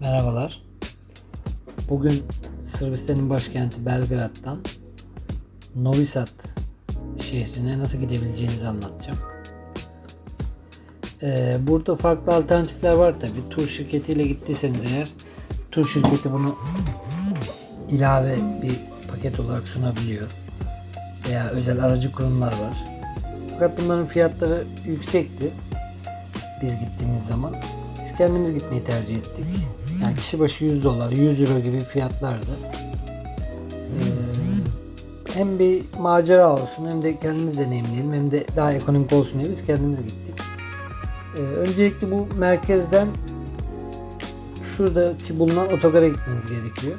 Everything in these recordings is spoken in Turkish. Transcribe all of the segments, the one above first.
Merhabalar. Bugün Sırbistan'ın başkenti Belgrad'dan Novi Sad şehrine nasıl gidebileceğinizi anlatacağım. Ee, burada farklı alternatifler var tabi. Tur şirketiyle gittiyseniz eğer tur şirketi bunu ilave bir paket olarak sunabiliyor. Veya özel aracı kurumlar var. Fakat bunların fiyatları yüksekti biz gittiğimiz zaman. Kendimiz gitmeyi tercih ettik. Yani kişi başı 100 dolar, 100 euro gibi fiyatlardı. Ee, hem bir macera olsun hem de kendimiz deneyimleyelim hem de daha ekonomik olsun diye biz kendimiz gittik. Ee, öncelikle bu merkezden şuradaki bulunan otogara gitmeniz gerekiyor.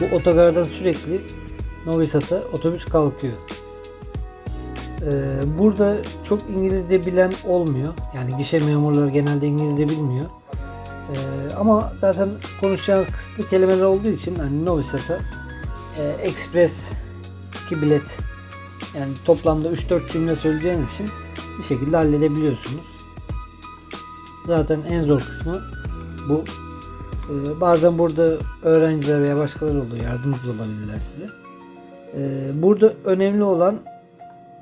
Bu otogardan sürekli Novi Sad'a otobüs kalkıyor. Ee, burada çok İngilizce bilen olmuyor. Yani gişe memurları genelde İngilizce bilmiyor. Ee, ama zaten konuşacağınız kısıtlı kelimeler olduğu için hani Novi Sad'a e, Express ki bilet yani toplamda 3-4 cümle söyleyeceğiniz için bir şekilde halledebiliyorsunuz. Zaten en zor kısmı bu. Ee, bazen burada öğrenciler veya başkaları oluyor. Yardımcı olabilirler size. Ee, burada önemli olan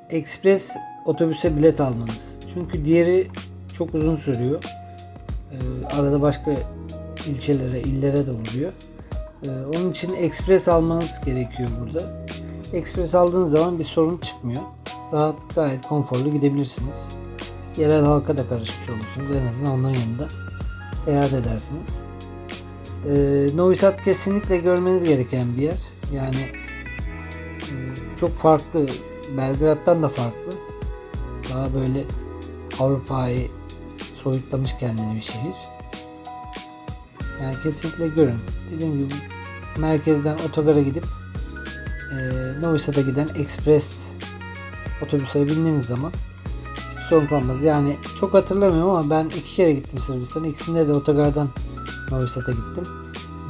ekspres otobüse bilet almanız. Çünkü diğeri çok uzun sürüyor. Ee, arada başka ilçelere, illere de oluyor. Ee, onun için ekspres almanız gerekiyor burada. Ekspres aldığınız zaman bir sorun çıkmıyor. Rahat, gayet konforlu gidebilirsiniz. Yerel halka da karışmış olursunuz. En azından onların yanında seyahat edersiniz. Ee, Novi Sad kesinlikle görmeniz gereken bir yer. Yani e, çok farklı. Belgrad'dan da farklı. Daha böyle Avrupa'yı soyutlamış kendini bir şehir. Yani kesinlikle görün. Dediğim gibi merkezden otogara gidip e, Novi Sad'a giden ekspres otobüse bindiğiniz zaman sorun kalmaz. Yani çok hatırlamıyorum ama ben iki kere gittim Sırbistan'a. İkisinde de otogardan Novi Sad'a gittim.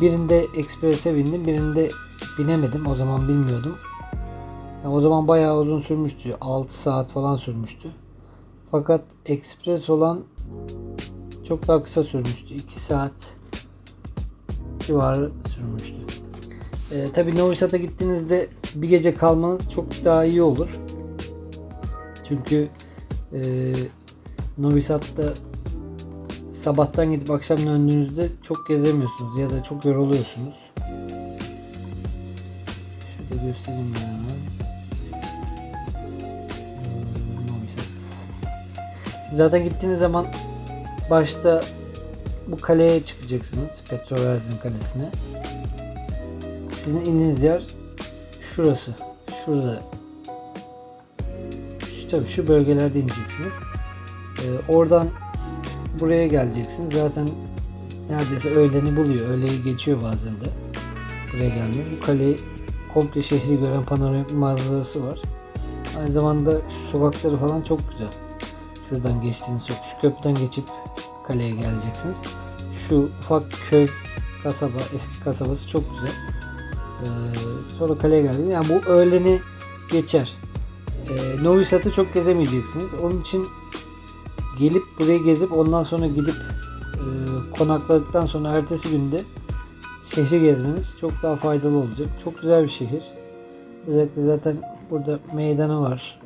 Birinde eksprese bindim, birinde binemedim. O zaman bilmiyordum. Yani o zaman bayağı uzun sürmüştü. 6 saat falan sürmüştü. Fakat ekspres olan çok daha kısa sürmüştü. 2 saat civarı sürmüştü. Ee, Tabi Novi Sad'a gittiğinizde bir gece kalmanız çok daha iyi olur. Çünkü e, Novi Sad'da sabahtan gidip akşam döndüğünüzde çok gezemiyorsunuz ya da çok yoruluyorsunuz. Şurada göstereyim ben Zaten gittiğiniz zaman başta bu kaleye çıkacaksınız. Petroverden kalesine. Sizin indiğiniz yer şurası. Şurada. Şu, tabii şu bölgelerde ineceksiniz. Ee, oradan buraya geleceksiniz. Zaten neredeyse öğleni buluyor. Öğleyi geçiyor bazen de. Buraya gelmek. Bu kaleyi komple şehri gören panoramik manzarası var. Aynı zamanda şu sokakları falan çok güzel. Şuradan geçtiğiniz sokak. Şu köprüden geçip kaleye geleceksiniz. Şu ufak köy kasaba, eski kasabası çok güzel. Ee, sonra kaleye geldiniz. Yani bu öğleni geçer. Ee, Novi Sad'ı çok gezemeyeceksiniz. Onun için gelip burayı gezip ondan sonra gidip e, konakladıktan sonra ertesi günde şehri gezmeniz çok daha faydalı olacak. Çok güzel bir şehir. Özellikle zaten burada meydanı var.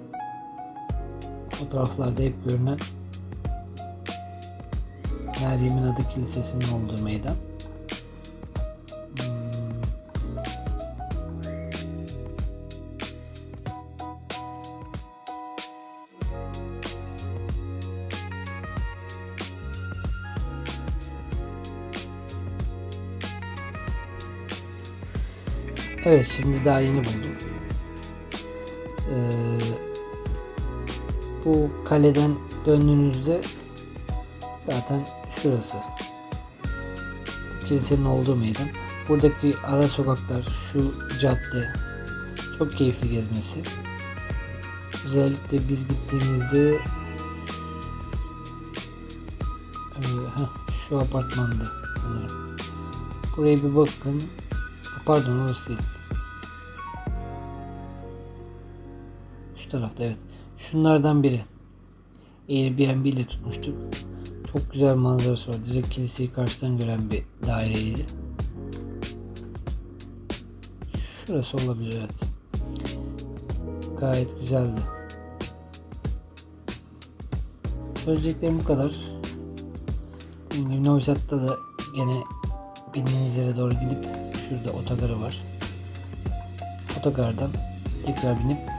Fotoğraflarda hep görünen Meryem'in adı kilisesinin olduğu meydan. Hmm. Evet şimdi daha yeni buldum. Ee, bu kaleden döndüğünüzde zaten şurası. Kilisenin olduğu meydan. Buradaki ara sokaklar, şu cadde çok keyifli gezmesi. Özellikle biz gittiğimizde e, şu apartmanda sanırım. Buraya bir bakın. Pardon orası değil. Şu tarafta evet. Şunlardan biri. Airbnb ile tutmuştuk. Çok güzel manzarası var. Direkt kiliseyi karşıdan gören bir daireydi. Şurası olabilir evet. Gayet güzeldi. Söyleyeceklerim bu kadar. Dediğim gibi Novi Sad'da da gene bildiğiniz yere doğru gidip şurada otogarı var. Otogardan tekrar binip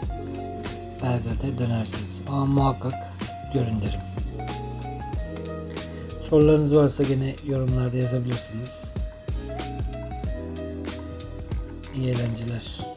Belgrad'a dönersiniz. Ama muhakkak görün derim. Sorularınız varsa gene yorumlarda yazabilirsiniz. İyi eğlenceler.